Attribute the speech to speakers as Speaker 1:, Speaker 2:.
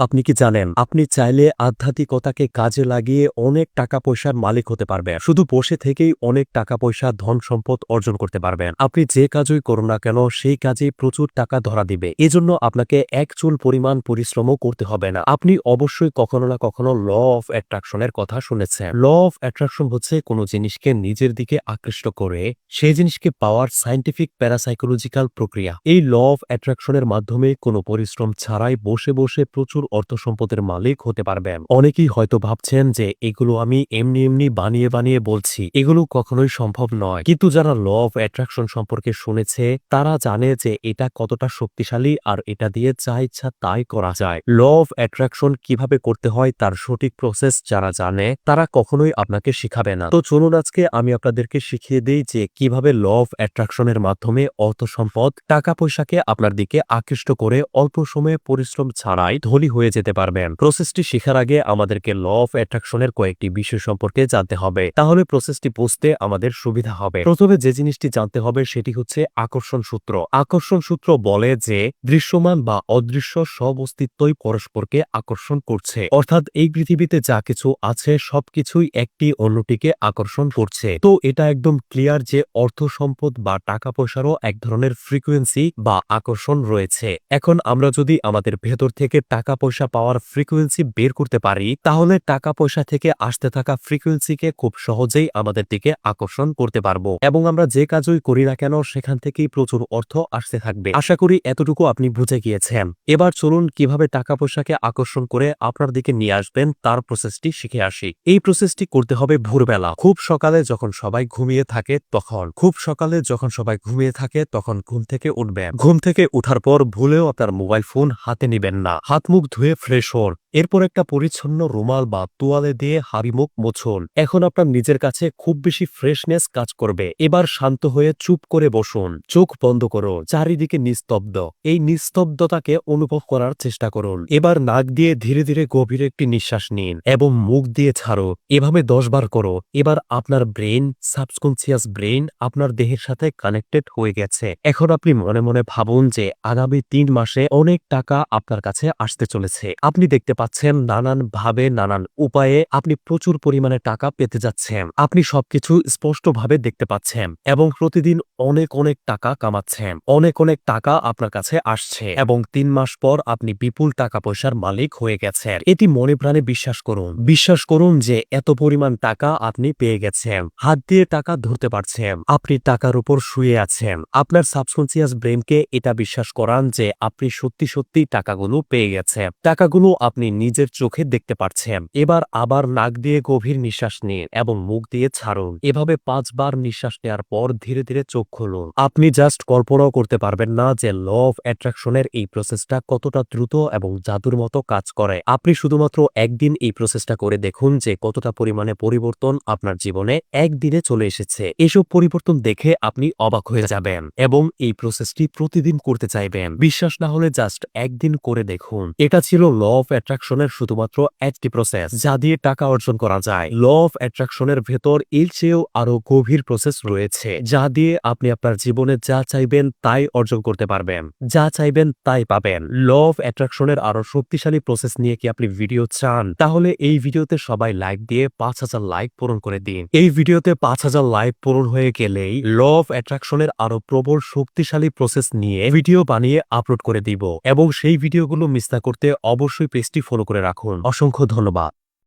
Speaker 1: আপনি কি জানেন, আপনি চাইলে আধ্যাত্মিকতাকে কাজে লাগিয়ে অনেক টাকা পয়সার মালিক হতে পারবেন। শুধু বসে থেকেই অনেক টাকা পয়সা ধন সম্পদ অর্জন করতে পারবেন। আপনি যে কাজই করুন না কেন, সেই কাজে প্রচুর টাকা ধরা দিবে। এজন্য আপনাকে এক চুল পরিমাণ পরিশ্রমও করতে হবে না। আপনি অবশ্যই কখনো না কখনো ল অফ অ্যাট্রাকশনের কথা শুনেছেন। ল অফ অ্যাট্রাকশন হচ্ছে কোনো জিনিসকে নিজের দিকে আকৃষ্ট করে, সেই জিনিসকে পাওয়ার সাইন্টিফিক প্যারাসাইকোলজিক্যাল প্রক্রিয়া। এই ল অফ অ্যাট্রাকশনের মাধ্যমে কোনো পরিশ্রম ছাড়াই বসে বসে প্রচুর অর্থ সম্পদের মালিক হতে পারবেন। অনেকেই হয়তো ভাবছেন যে এগুলো আমি এমনি এমনি বানিয়ে বানিয়ে বলছি। এগুলো কখনোই সম্ভব নয়। কিন্তু যারা ল অফ অ্যাট্রাকশন সম্পর্কে শুনেছে, তারা জানে যে এটা কতটা শক্তিশালী আর এটা দিয়ে যা ইচ্ছা তাই করা যায়। ল অফ অ্যাট্রাকশন কীভাবে করতে হয় তার সঠিক প্রসেস যারা জানে, তারা কখনোই আপনাকে শিখাবে না। তো চলুন আজকে আমি আপনাদেরকে শিখিয়ে দিই যে কীভাবে ল অফ অ্যাট্রাকশনের মাধ্যমে অর্থ সম্পদ টাকা পয়সাকে আপনার দিকে আকৃষ্ট করে অল্প সময়ে পরিশ্রম ছাড়াই ধনী হয়ে যেতে পারবেন। প্রসেসটি শেখার আগে আমাদেরকে ল অফ অ্যাট্রাকশনের কয়েকটি বিষয় সম্পর্কে জানতে হবে। তাহলে প্রসেসটি বুঝতে আমাদের সুবিধা হবে। প্রথমে যে জিনিসটি জানতে হবে সেটি হচ্ছে আকর্ষণ সূত্র। আকর্ষণ সূত্র বলে যে দৃশ্যমান বা অদৃশ্য সব অস্তিত্বই পরস্পরকে আকর্ষণ করছে। অর্থাৎ এই পৃথিবীতে যা কিছু আছে সবকিছুই একটি অন্যটিকে আকর্ষণ করছে। তো এটা একদম ক্লিয়ার যে অর্থ সম্পদ বা টাকা পয়সারও এক ধরনের ফ্রিকোয়েন্সি বা আকর্ষণ রয়েছে। এখন আমরা যদি আমাদের ভেতর থেকে টাকা পয়সা পাওয়ার ফ্রিকোয়েন্সি বের করতে পারি, তাহলে টাকা পয়সা থেকে আসতে থাকা ফ্রিকোয়েন্সিকে খুব সহজেই আমাদের দিকে আকর্ষণ করতে পারব। এবং আমরা যে কাজই করি না কেন, সেখান থেকেই প্রচুর অর্থ আসতে থাকবে। আশা করি এতটুকু আপনি বুঝে গিয়েছেন। এবার চলুন কীভাবে টাকা পয়সাকে আকর্ষণ করে আপনার দিকে নিয়ে আসবেন, তার প্রসেসটি শিখে আসি। এই প্রসেসটি করতে হবে ভোরবেলা। খুব সকালে যখন সবাই ঘুমিয়ে থাকে, তখন খুব সকালে যখন সবাই ঘুমিয়ে থাকে, তখন ঘুম থেকে উঠবেন। ঘুম থেকে উঠার পর ভুলেও আপনার মোবাইল ফোন হাতে নিবেন না। হাত মুখ ধুয়ে ফ্রেশ হন। এরপর একটা পরিচ্ছন্ন রুমাল বা তোয়ালে দিয়ে হারিমুখ মোছুন। এখন আপনার নিজের কাছে খুব বেশি ফ্রেশনেস কাজ করবে। এবার শান্ত হয়ে চুপ করে বসুন। চোখ বন্ধ করো। চারিদিকে নিস্তব্ধ। এই নিস্তব্ধতাকে অনুভব করার চেষ্টা করুন। এবার নাক দিয়ে ধীরে ধীরে গভীর একটি নিঃশ্বাস নিন এবং মুখ দিয়ে ছাড়ো। এভাবে দশবার করো। এবার আপনার ব্রেন সাবকনসিয়াস ব্রেন আপনার দেহের সাথে কানেক্টেড হয়ে গেছে। এখন আপনি মনে মনে ভাবুন যে আগামী তিন মাসে অনেক টাকা আপনার কাছে আসতে চলেছে। আপনি দেখতে পাচ্ছেন নানান ভাবে নানান উপায়ে আপনি প্রচুর পরিমাণে টাকা পেতে যাচ্ছেন। আপনি সবকিছু স্পষ্টভাবে দেখতে পাচ্ছেন এবং প্রতিদিন অনেক অনেক টাকা কামাচ্ছেন। অনেক অনেক টাকা আপনার কাছে আসছে এবং তিন মাস পর আপনি বিপুল টাকা পয়সার মালিক হয়ে গেছেন। এটি মনে প্রাণে বিশ্বাস করুন। বিশ্বাস করুন যে এত পরিমাণ টাকা আপনি পেয়ে গেছেন। হাত দিয়ে টাকা ধরতে পারছেন। আপনি টাকার উপর শুয়ে আছেন। আপনার সাবকনসিয়াস ব্রেনকে এটা বিশ্বাস করান যে আপনি সত্যি সত্যি টাকাগুলো পেয়ে গেছেন। টাকাগুলো আপনি নিজের চোখে দেখতে পাচ্ছেন এবার আবার নাক দিয়ে গভীর নিঃশ্বাস নিন এবং মুখ দিয়ে ছাড়ুন। এভাবে পাঁচবার নিঃশ্বাস নেওয়ার পর ধীরে ধীরে চোখ খুলুন। আপনি জাস্ট কল্পনাও করতে পারবেন না যে ল অফ অ্যাট্রাকশনের এই প্রসেসটা কতটা দ্রুত এবং জাদুর মতো কাজ করে। আপনি শুধুমাত্র একদিন এই প্রসেসটা করে দেখুন যে কতটা পরিমাণে পরিবর্তন আপনার জীবনে একদিনে চলে এসেছে। এসব পরিবর্তন দেখে আপনি অবাক হয়ে যাবেন এবং এই প্রসেসটি প্রতিদিন করতে চাইবেন। বিশ্বাস না হলে জাস্ট একদিন করে দেখুন। এটা ছিল ল অফ অ্যাট্রাকশনের শুধুমাত্র একটি প্রসেস যা দিয়ে টাকা অর্জন করা যায়। ল অফ অ্যাট্রাকশনের ভেতর এর চেয়েও আরও গভীর প্রসেস রয়েছে, যা দিয়ে আপনি আপনার জীবনে যা চাইবেন তাই অর্জন করতে পারবেন। যা চাইবেন তাই পাবেন। ল অফ অ্যাট্রাকশনের আরও শক্তিশালী প্রসেস নিয়ে কি আপনি ভিডিও চান? তাহলে এই ভিডিওতে সবাই লাইক দিয়ে পাঁচ হাজার লাইক পূরণ করে দিন। এই ভিডিওতে পাঁচ হাজার লাইক পূরণ হয়ে গেলেই ল অফ অ্যাট্রাকশনের আরও প্রবল শক্তিশালী প্রসেস নিয়ে ভিডিও বানিয়ে আপলোড করে দিব। এবং সেই ভিডিওগুলো মিস না করতে অবশ্যই পেজটি ফলো করে রাখুন। অসংখ্য ধন্যবাদ।